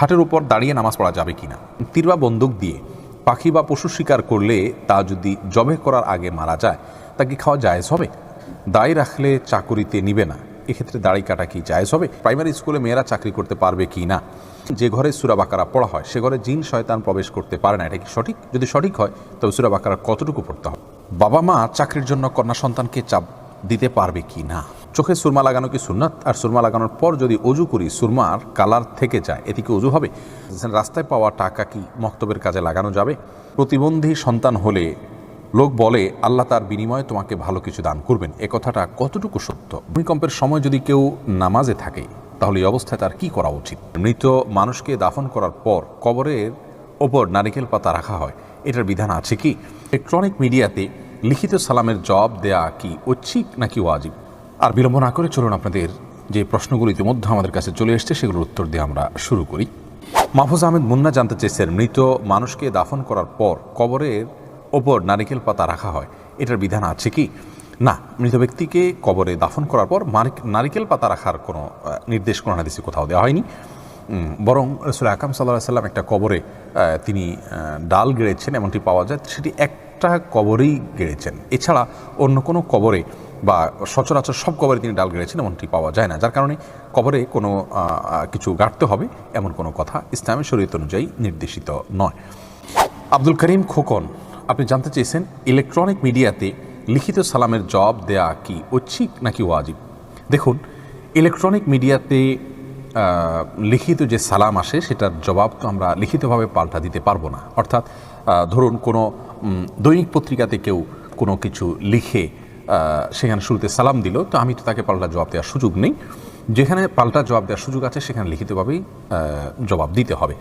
খাটের উপর দাঁড়িয়ে নামাজ পড়া যাবে কিনা? তীর বা বন্দুক দিয়ে পাখি বা পশু শিকার করলে তা যদি জবে করার আগে মারা যায়, তা কি খাওয়া জায়েজ হবে? দায় রাখলে চাকুরিতে নিবে না। এক্ষেত্রে দাড়ি কাটা কি জায়েজ হবে? প্রাইমারি স্কুলে মেয়েরা চাকরি করতে পারবে কি না? যে ঘরে সুরা বাকারা পড়া হয়, সে ঘরে জিন শয়তান প্রবেশ করতে পারে না। এটা কি সঠিক? যদি সঠিক হয়, তবে সুরা বাকারা কতটুকু পড়তে হবে? বাবা মা চাকরির জন্য কন্যা সন্তানকে চাপ দিতে পারবে কি না? চোখে সুরমা লাগানো কি সুন্নাত? আর সুরমা লাগানোর পর যদি অজু করি, সুরমার কালার থেকে যায়, এতে কি অজু হবে? রাস্তায় পাওয়া টাকা কি মক্তবের কাজে লাগানো যাবে? প্রতিবন্ধী সন্তান হলে লোক বলে, আল্লাহ তার বিনিময়ে তোমাকে ভালো কিছু দান করবেন। এ কথাটা কতটুকু সত্য? ভূমিকম্পের সময় যদি কেউ নামাজে থাকে, তাহলে এই অবস্থায় তার কি করা উচিত? মৃত মানুষকে দাফন করার পর কবরের ওপর নারিকেল পাতা রাখা হয়। এটার বিধান আছে কি? ইলেকট্রনিক মিডিয়াতে লিখিত সালামের জবাব দেয়া কি ঐচ্ছিক নাকি ওয়াজিব? আর বিলম্ব না করে চলুন আপনাদের যে প্রশ্নগুলো ইতিমধ্যে আমাদের কাছে চলে এসছে, সেগুলোর উত্তর দিয়ে আমরা শুরু করি। মাহফুজ আহমেদ মুন্না জানতে চেয়েছেন, মৃত মানুষকে দাফন করার পর কবরের ওপর নারিকেল পাতা রাখা হয়, এটার বিধান আছে কি? না, মৃত ব্যক্তিকে কবরে দাফন করার পর নারিকেল পাতা রাখার কোনো নির্দেশ, কোনো হাদিসে কোথাও দেওয়া হয়নি। বরং রসুল আকাম সাল্লাহ সাল্লাম একটা কবরে তিনি ডাল গেড়েছেন, এমনটি পাওয়া যায়, সেটি একটা কবরেই গেড়েছেন। এছাড়া অন্য কোনো কবরে বা সচরাচর সব কবরে তিনি ডাল গেড়েছেন এমনটি পাওয়া যায় না। যার কারণে কবরে কোনো কিছু গাঁটতে হবে এমন কোনো কথা ইসলামের শরীয়ত অনুযায়ী নির্দেশিত নয়। আব্দুল করিম খোকন, আপনি জানতে চেয়েছেন ইলেকট্রনিক মিডিয়াতে লিখিত সালামের জবাব দেয়া কি ঐচ্ছিক নাকি ওয়াজিব? দেখুন, ইলেকট্রনিক মিডিয়াতে লিখিত যে সালাম আসে সেটার জবাব তো আমরা লিখিতভাবে পাল্টা দিতে পারব না। অর্থাৎ ধরুন কোনো দৈনিক পত্রিকাতে কেউ কোনো কিছু লিখে সেখানে শুরুতে সালাম দিল, তো আমি তো তাকে পাল্টা জবাব দেওয়ার সুযোগ নেই। যেখানে পাল্টা জবাব দেওয়ার সুযোগ আছে, সেখানে লিখিতভাবেই জবাব দিতে হবে।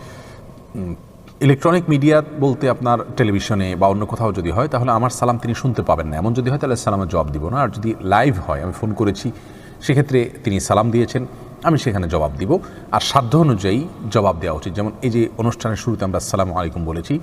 ইলেকট্রনিক মিডিয়া বলতে আপনার টেলিভিশনে বা অন্য কোথাও যদি হয়, তাহলে আমার সালাম তিনি শুনতে পাবেন না। এমন যদি হয়, তাহলে সালামের জবাব দিব না। আর যদি লাইভ হয়, আমি ফোন করেছি, সেক্ষেত্রে তিনি সালাম দিয়েছেন। আমি সেখানে জবাব দিব। আর সাধ্য অনুযায়ী জবাব দেওয়া উচিত। যেমন এই যে অনুষ্ঠানের শুরুতে আমরা আসসালামু আলাইকুম বলেছি,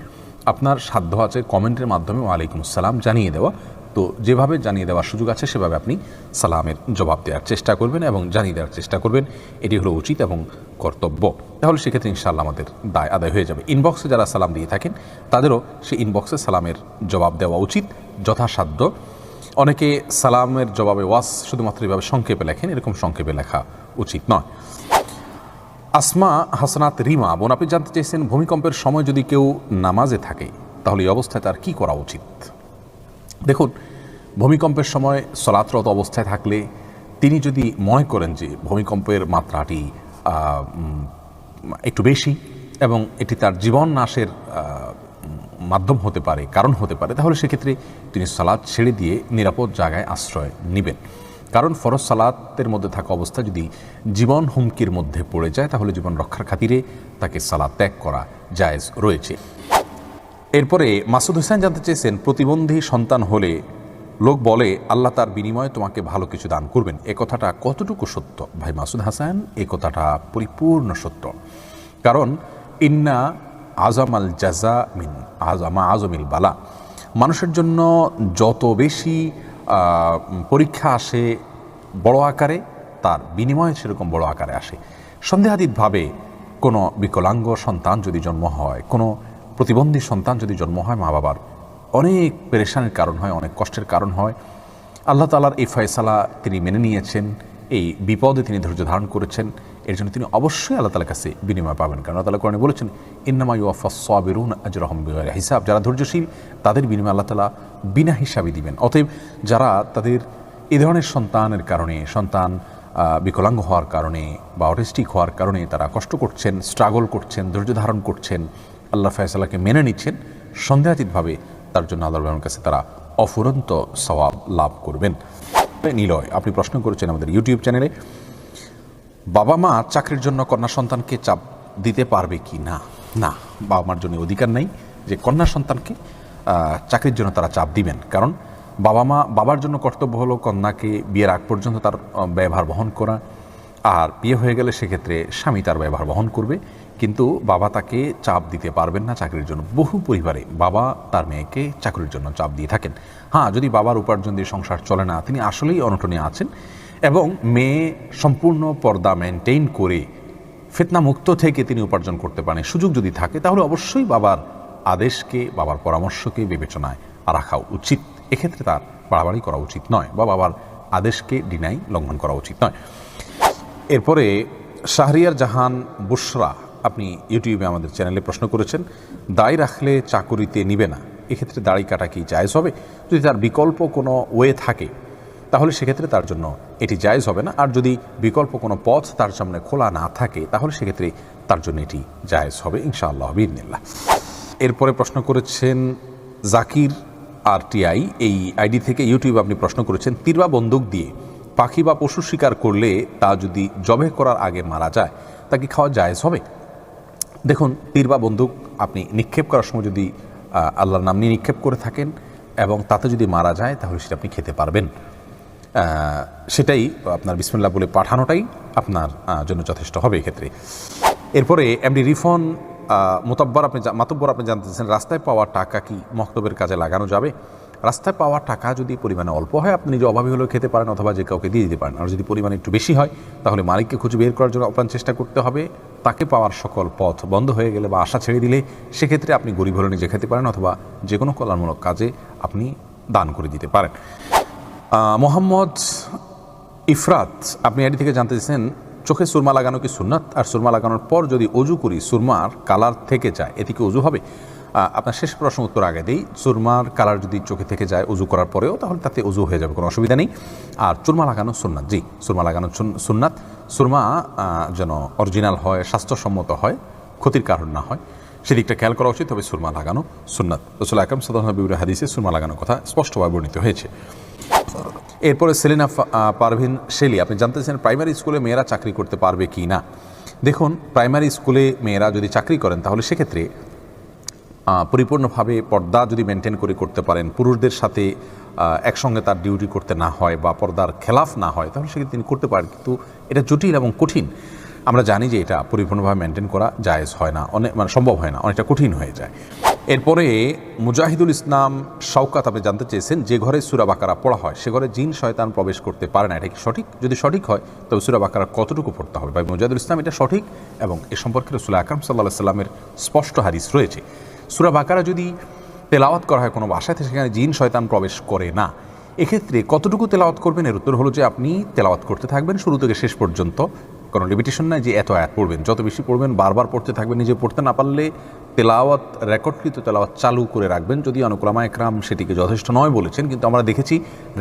আপনার সাধ্য আছে কমেন্টের মাধ্যমে ওয়ালাইকুম আসসালাম জানিয়ে দেওয়া। তো যেভাবে জানিয়ে দেওয়ার সুযোগ আছে, সেভাবে আপনি সালামের জবাব দেওয়ার চেষ্টা করবেন এবং জানিয়ে দেওয়ার চেষ্টা করবেন। এটি হলো উচিত এবং কর্তব্য। তাহলে সেক্ষেত্রে ইনশাআল্লাহ আমাদের দায় আদায় হয়ে যাবে। ইনবক্সে যারা সালাম দিয়ে থাকেন, তাদেরও সেই ইনবক্সে সালামের জবাব দেওয়া উচিত। যথাসাধ্য অনেকে সালামের জবাবে ওয়াস শুধুমাত্র এভাবে সংক্ষেপে লেখেন, এরকম সংক্ষেপে লেখা উচিত নয়। আসমা হাসনাত রিমা, বোন, আপনি জানতে চেয়েছেন ভূমিকম্পের সময় যদি কেউ নামাজে থাকে, তাহলে এই অবস্থায় তার কি করা উচিত? দেখুন, ভূমিকম্পের সময় সলাতরত অবস্থায় থাকলে তিনি যদি মনে করেন যে ভূমিকম্পের মাত্রাটি একটু বেশি এবং এটি তার জীবন নাশের মাধ্যম হতে পারে, কারণ হতে পারে, তাহলে সেক্ষেত্রে তিনি সালাদ ছেড়ে দিয়ে নিরাপদ জায়গায় আশ্রয় নেবেন। কারণ ফরজ সালাতের মধ্যে থাকা অবস্থা যদি জীবন হুমকির মধ্যে পড়ে যায়, তাহলে জীবন রক্ষার খাতিরে তাকে সালাদ ত্যাগ করা জায়েজ রয়েছে। এরপরে মাসুদ হোসেন জানতে চেয়েছেন, প্রতিবন্ধী সন্তান হলে লোক বলে, আল্লাহ তার বিনিময়ে তোমাকে ভালো কিছু দান করবেন। এ কথাটা কতটুকু সত্য? ভাই মাসুদ হাসান, এ কথাটা পরিপূর্ণ সত্য। কারণ, ইন্না আজম আল জাজা মিন আজমা আজমিল বালা। মানুষের জন্য যত বেশি পরীক্ষা আসে বড় আকারে, তার বিনিময়ে সেরকম বড় আকারে আসে। সন্দেহাতীতভাবে কোনো বিকলাঙ্গ সন্তান যদি জন্ম হয়, কোনো প্রতিবন্ধী সন্তান যদি জন্ম হয় মা বাবার অনেক পেরেশানির কারণ হয়, অনেক কষ্টের কারণ হয়। আল্লাহ তালার এই ফয়সালা তিনি মেনে নিয়েছেন, এই বিপদে তিনি ধৈর্য ধারণ করেছেন। এর জন্য তিনি অবশ্যই আল্লাহ তালার কাছে বিনিময় পাবেন। কারণ আল্লাহ কোরআনে বলেছেন, ইন্নামা ইউফা সাবিরুন আজরহম বিগয়রা হিসাব। যারা ধৈর্যশীল, তাদের বিনিময় আল্লাহ তালা বিনা হিসাবে দিবেন। অতএব যারা তাদের এ ধরনের সন্তানের কারণে, সন্তান বিকলাঙ্গ হওয়ার কারণে বা অটিস্টিক হওয়ার কারণে তারা কষ্ট করছেন, স্ট্রাগল করছেন, ধৈর্য ধারণ করছেন, আল্লাহ ফয়সালাকে মেনে নিচ্ছেন, সন্দেহাতীতভাবে তার জন্য আল্লাহর কাছে তারা অফুরন্ত সওয়াব লাভ করবেন। নিলয়, আপনি প্রশ্ন করেছেন আমাদের ইউটিউব চ্যানেলে বাবা মা চাকরির জন্য কন্যা সন্তানকে চাপ দিতে পারবে কি না? না, বাবা মার জন্য অধিকার নেই যে কন্যা সন্তানকে চাকরির জন্য তারা চাপ দিবেন। কারণ বাবা মা, বাবার জন্য কর্তব্য হলো কন্যাকে বিয়ের আগ পর্যন্ত তার ব্যবহার বহন করা। আর বিয়ে হয়ে গেলে সেক্ষেত্রে স্বামী তার ব্যবহার বহন করবে। কিন্তু বাবা তাকে চাপ দিতে পারবেন না চাকরির জন্য। বহু পরিবারে বাবা তার মেয়েকে চাকরির জন্য চাপ দিয়ে থাকেন। হ্যাঁ যদি বাবার উপার্জন দিয়ে সংসার চলে না, তিনি আসলেই অনটনে আছেন। এবং মেয়ে সম্পূর্ণ পর্দা মেনটেইন করে ফিতনা মুক্ত থেকে তিনি উপার্জন করতে পারেন। সুযোগ যদি থাকে, তাহলে অবশ্যই বাবার আদেশকে, বাবার পরামর্শকে বিবেচনায় রাখা উচিত। এক্ষেত্রে তার বাড়াবাড়ি করা উচিত নয় বা বাবার আদেশকে ডিনাই লঙ্ঘন করা উচিত নয়। এরপরে, শাহরিয়ার জাহান বুশরা, আপনি ইউটিউবে আমাদের চ্যানেলে প্রশ্ন করেছেন, দায় রাখলে চাকুরিতে নিবে না। এক্ষেত্রে দাড়ি কাটা কি জায়েজ হবে? যদি তার বিকল্প কোনো ওয়ে থাকে তাহলে সেক্ষেত্রে তার জন্য এটি জায়েজ হবে না। আর যদি বিকল্প কোনো পথ তার সামনে খোলা না থাকে, তাহলে সেক্ষেত্রে তার জন্য এটি জায়েজ হবে ইনশাআল্লাহ বিদিনিল্লাহ এরপরে প্রশ্ন করেছেন জাকির আর টিআই এই আইডি থেকে ইউটিউবে আপনি প্রশ্ন করেছেন, তীর বা বন্দুক দিয়ে পাখি বা পশু শিকার করলে তা যদি জবে করার আগে মারা যায়, তা কি খাওয়া জায়েজ হবে? দেখুন, তীর বা বন্দুক আপনি নিক্ষেপ করার সময় যদি আল্লাহর নাম নিয়ে নিক্ষেপ করে থাকেন এবং তাতে যদি মারা যায়, তাহলে সেটা আপনি খেতে পারবেন। সেটাই আপনার বিসমিল্লা বলে পাঠানোটাই আপনার জন্য যথেষ্ট হবে এক্ষেত্রে। এরপরে এমডি রিফন মোতাব্বর আপনি মাতব্বর আপনি জানতে চাচ্ছেন, রাস্তায় পাওয়া টাকা কি মক্তবের কাজে লাগানো যাবে? রাস্তায় পাওয়া টাকা যদি পরিমাণে অল্প হয়, আপনি নিজে অভাবী হলেও খেতে পারেন অথবা যে কাউকে দিয়ে দিতে পারেন। আর যদি পরিমাণে একটু বেশি হয়, তাহলে মালিককে খুঁজে বের করার জন্য আপ্রাণ চেষ্টা করতে হবে। তাকে পাওয়ার সকল পথ বন্ধ হয়ে গেলে বা আশা ছেড়ে দিলে, সেক্ষেত্রে আপনি গরিব হলে নিজে খেতে পারেন অথবা যে কোনো কল্যাণমূলক কাজে আপনি দান করে দিতে পারেন। মোহাম্মদ ইফরাত, আপনি এটি থেকে জানতে চাইছেন, চোখে সুরমা লাগানো কি সুন্নাত? আর সুরমা লাগানোর পর যদি অজু করি, সুরমার কালার থেকে যায় এতে কি অজু হবে? আপনার শেষ প্রশ্ন উত্তর আগে দিই চুরমার কালার যদি চোখে থেকে যায়, অজু করার পরেও, তাহলে তাতে অজু হয়ে যাবে, কোনো অসুবিধা নেই। আর চুরমা লাগানো সুন্নাত, জি, সুরমা লাগানো সুন- সুন্নাত, সুরমা যেন অরিজিনাল হয়, স্বাস্থ্যসম্মত হয়, ক্ষতির কারণ না হয়, সেদিকটা খেয়াল করা উচিত, তবে সুরমা লাগানো সুন্নাত। রসুল আকরম বিবরে হাদিসে সুরমা লাগানোর কথা স্পষ্টভাবে বর্ণিত হয়েছে। এরপরে সেলিনা পারভিন শেলি, আপনি জানতে চান প্রাইমারি স্কুলে মেয়েরা চাকরি করতে পারবে কি না? দেখুন, প্রাইমারি স্কুলে মেয়েরা যদি চাকরি করেন, তাহলে সেক্ষেত্রে পরিপূর্ণভাবে পর্দা যদি মেনটেন করে করতে পারেন, পুরুষদের সাথে একসঙ্গে তার ডিউটি করতে না হয় বা পর্দার খেলাফ না হয়, তাহলে সেক্ষেত্রে তিনি করতে পারেন। কিন্তু এটা জটিল এবং কঠিন। আমরা জানি যে এটা পরিপূর্ণভাবে মেনটেন করা জায়েজ হয় না, অনেক মানে সম্ভব হয় না, অনেকটা কঠিন হয়ে যায়। এরপরে মুজাহিদুল ইসলাম শওকাত আপনি জানতে চেয়েছেন, যে ঘরে সুরা বাকারা পড়া হয়, সে ঘরে জিন শয়তান প্রবেশ করতে পারে না। এটা কি সঠিক? যদি সঠিক হয়, তবে সুরা বাকারা কতটুকু পড়তে হবে? ভাই, মুজাহিদুল ইসলাম এটা সঠিক এবং এ সম্পর্কে রসুল আকরাম সাল্লাহ সাল্লামের স্পষ্ট হাদিস রয়েছে। সুরা বাকারা যদি তেলাওয়াত করা হয় কোনো বাসায় সেখানে জিন শয়তান প্রবেশ করে না। এক্ষেত্রে কতটুকু তেলাওয়াত করবেন? এর উত্তর হলো যে আপনি তেলাওয়াত করতে থাকবেন শুরু থেকে শেষ পর্যন্ত। কোনো লিমিটেশন নাই যে এত আয়াত পড়বেন। যত বেশি পড়বেন, বারবার পড়তে থাকবেন, নিজে পড়তে না পারলে তেলাওয়াত রেকর্ডকৃত তেলাওয়াত চালু করে রাখবেন। যদি অনুকলামা একরাম সেটিকে যথেষ্ট নয় বলেছেন, কিন্তু আমরা দেখেছি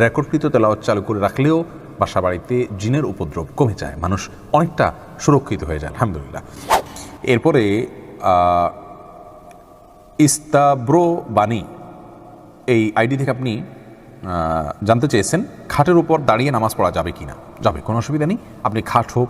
রেকর্ডকৃত তেলাওয়াত চালু করে রাখলেও বাসা বাড়িতে জিনের উপদ্রব কমে যায়। মানুষ অনেকটা সুরক্ষিত হয়ে যায়, আলহামদুলিল্লাহ। এরপরে ইস্তাব্রো বাণী, এই আইডি থেকে আপনি জানতে চেয়েছেন, খাটের উপর দাঁড়িয়ে নামাজ পড়া যাবে কি না যাবে, কোনো অসুবিধা নেই। আপনি খাট হোক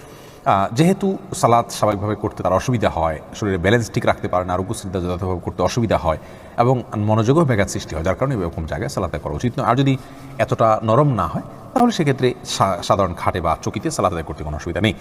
যেহেতু সালাদ স্বাভাবিকভাবে করতে তার অসুবিধা হয়, শরীরে ব্যালেন্স ঠিক রাখতে পারে না রুকু সিদ্ধা যথাযথভাবে করতে অসুবিধা হয় এবং মনোযোগও ব্যাঘাত সৃষ্টি হয়, যার কারণে এরকম জায়গায় সালাতে করা উচিত নয়। আর যদি এতটা নরম না হয়, তাহলে সেক্ষেত্রে সাধারণ খাটে বা চকিতে সালাদ করতে কোনো অসুবিধা নেই।